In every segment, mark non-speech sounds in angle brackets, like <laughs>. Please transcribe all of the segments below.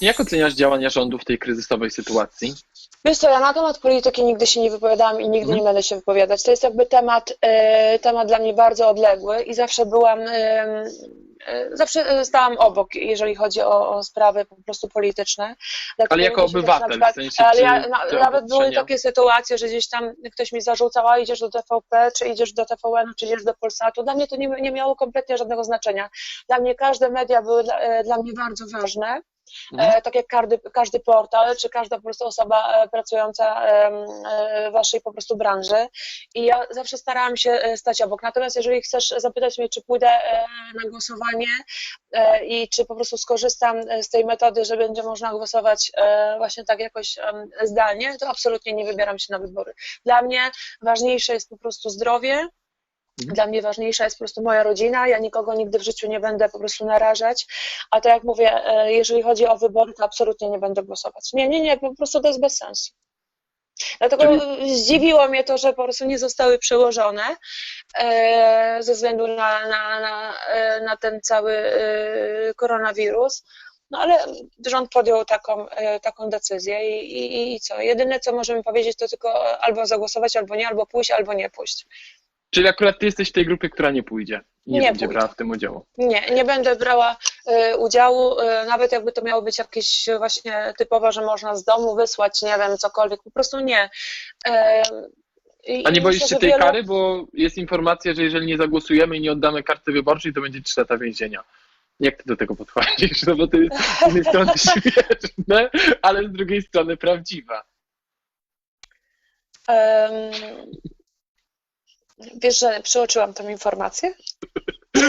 Jak oceniasz działania rządu w tej kryzysowej sytuacji? Wiesz co, ja na temat polityki nigdy się nie wypowiadałam i nigdy Mhm. nie będę się wypowiadać. To jest jakby temat, e, temat dla mnie bardzo odległy i zawsze byłam, e, e, zawsze stałam obok, jeżeli chodzi o, o sprawy po prostu polityczne. Ale jako obywatel, na przykład- w sensie, ale ja, na, nawet były takie sytuacje, że gdzieś tam ktoś mi zarzucał, a idziesz do TVP, czy idziesz do TVN, czy idziesz do Polsatu. Dla mnie to nie, nie miało kompletnie żadnego znaczenia. Dla mnie każde media były dla, dla mnie bardzo ważne. Mhm. E, tak jak każdy, każdy portal, czy każda po prostu osoba e, pracująca e, w waszej po prostu branży. I ja zawsze starałam się stać obok. Natomiast jeżeli chcesz zapytać mnie, czy pójdę na głosowanie i czy po prostu skorzystam z tej metody, że będzie można głosować właśnie tak jakoś zdalnie, to absolutnie nie wybieram się na wybory. Dla mnie ważniejsze jest po prostu zdrowie. Dla mnie ważniejsza jest po prostu moja rodzina. Ja nikogo nigdy w życiu nie będę po prostu narażać. A tak jak mówię, e, jeżeli chodzi o wybory, to absolutnie nie będę głosować. Nie, nie, nie, po prostu to jest bez sensu. Dlatego zdziwiło mnie to, że po prostu nie zostały przełożone e, ze względu na, na, na, e, na ten cały koronawirus. No ale rząd podjął taką, taką decyzję i, i, i co? Jedyne, co możemy powiedzieć, to tylko albo zagłosować, albo nie, albo pójść, albo nie pójść. Czyli akurat ty jesteś w tej grupie, która nie pójdzie. i Nie, Nie będzie pójdę. brała w tym udziału. Nie, nie będę brała e, udziału, e, nawet jakby to miało być jakieś właśnie typowe, że można z domu wysłać, nie wiem, cokolwiek, po prostu nie. I- A nie i boisz myślę, się że tej wielu- kary, bo jest informacja, że jeżeli nie zagłosujemy i nie oddamy karty wyborczej, to będzie 3 lata więzienia. Jak ty do tego podchodzisz? <laughs> No bo to jest z jednej strony <laughs> śmieszne, ale z drugiej strony prawdziwa. Em, Wiesz, że przeoczyłam tą informację? <laughs>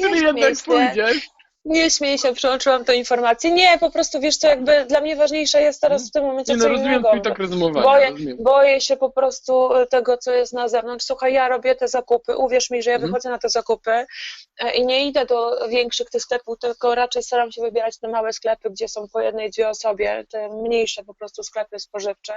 Czyli jednak pójdziesz. Nie śmiej się, przeoczyłam tą informację. Nie, po prostu wiesz co, jakby dla mnie ważniejsze jest teraz w tym momencie Nie no, co rozumiem innego. twój tok rozumowania. Boję, rozumiem. boję się po prostu tego, co jest na zewnątrz. Słuchaj, ja robię te zakupy, uwierz mi, że ja Mhm. wychodzę na te zakupy e, i nie idę do większych tych sklepów, tylko raczej staram się wybierać te małe sklepy, gdzie są po jednej, dwie osobie, te mniejsze po prostu sklepy spożywcze.